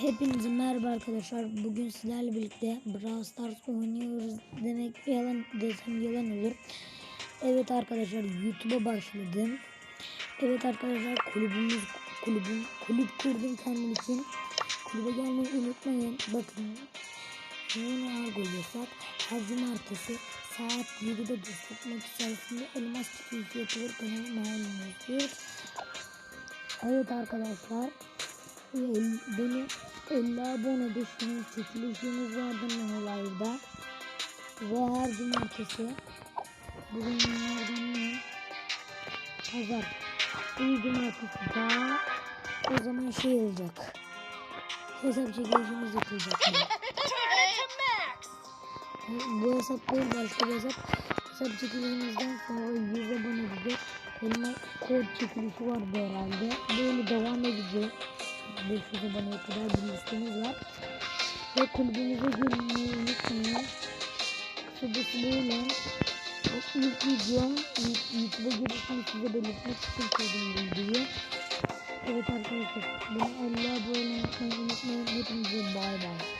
Hepinize merhaba arkadaşlar. Bugün sizlerle birlikte Brawl Stars oynuyoruz demek yalan desem yalan olur. Evet arkadaşlar YouTube'a başladım. Evet arkadaşlar kulübümüz kulübüm kulüp kurdum kendim için. Kulübe gelmeyi unutmayın. Bakın yeni argo yasak. Her cumartesi saat 7'de destek maç içerisinde elmas çıkışı yapılır. Kanalıma malum Evet arkadaşlar. Benim 50 abone düşünün çekilişimiz vardı Live'da. Ve her cumartesi bugün günlerden ne? Pazar. Bir cumartesi daha o zaman şey olacak. Hesap çekilişimiz yapılacak. Bu hesap değil başka bir hesap. Hesap çekilişimizden sonra 100 abone gidecek. Benim kod çekilişi vardı herhalde. Böyle devam edecek. 500 aboneye kadar bir listemiz var. Ve kulübümüze girmeyi unutmayın. Kısacası böyle. Bu ilk videom YouTube'a girişini size belirtmek için koydum videoyu. Evet arkadaşlar. Beni 50 abone olmayı unutmayın. Hepinize bay bay.